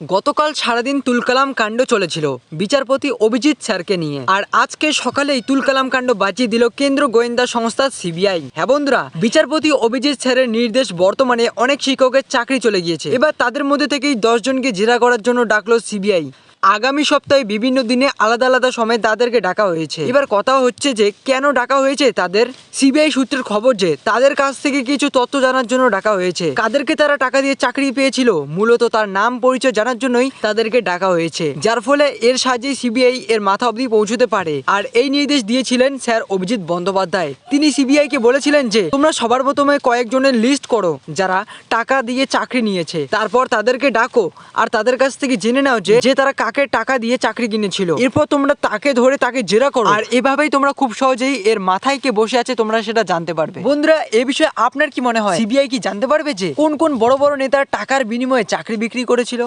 গতকাল সারাদিন তুলকালাম কাণ্ড চলেছিল, বিচারপতি অভিজিৎ স্যারকে নিয়ে। আর আজকে সকালেই তুলকালাম কাণ্ড বাঁচিয়ে দিল কেন্দ্র গোয়েন্দা সংস্থা সিবিআই। হ্যাঁ বন্ধুরা, বিচারপতি অভিজিৎ স্যারের নির্দেশ বর্তমানে অনেক শিক্ষকের চাকরি চলে গিয়েছে। এবার তাদের মধ্যে থেকেই দশজনকে জেরা করার জন্য ডাকলো সিবিআই। আগামী সপ্তাহে বিভিন্ন দিনে আলাদা আলাদা সময় তাদেরকে ডাকা হয়েছে। এবার কথা হচ্ছে যে, কেন ডাকা হয়েছে তাদের? সিবিআই সূত্রের খবর যে, তাদের কাছ থেকে কিছু তথ্য জানার জন্য ডাকা হয়েছে। কাদেরকে তারা টাকা দিয়ে চাকরি পেয়েছিল? মূলত তার নাম পরিচয় জানার জন্যই তাদেরকে ডাকা হয়েছে। যার ফলে এর সাহায্যে সিবিআই এর মাথা অবধি পৌঁছতে পারে। আর এই নির্দেশ দিয়েছিলেন স্যার অভিজিৎ বন্দ্যোপাধ্যায়। তিনি সিবিআই কে বলেছিলেন যে, তোমরা সবার প্রথমে কয়েকজনের লিস্ট করো, যারা টাকা দিয়ে চাকরি নিয়েছে। তারপর তাদেরকে ডাকো, আর তাদের কাছ থেকে জেনে নাও যে যে তারা কাকে টাকা দিয়ে চাকরি কিনেছিল। এরপর তোমরা তাকে ধরে তাকে জেরা করো। আর এভাবেই তোমরা খুব সহজেই এর মাথায় কে বসে আছে তোমরা সেটা জানতে পারবে। বন্ধুরা, এ বিষয়ে আপনার কি মনে হয়? সিবিআই কি জানতে পারবে যে কোন কোন বড় বড় নেতার টাকার বিনিময়ে চাকরি বিক্রি করেছিল?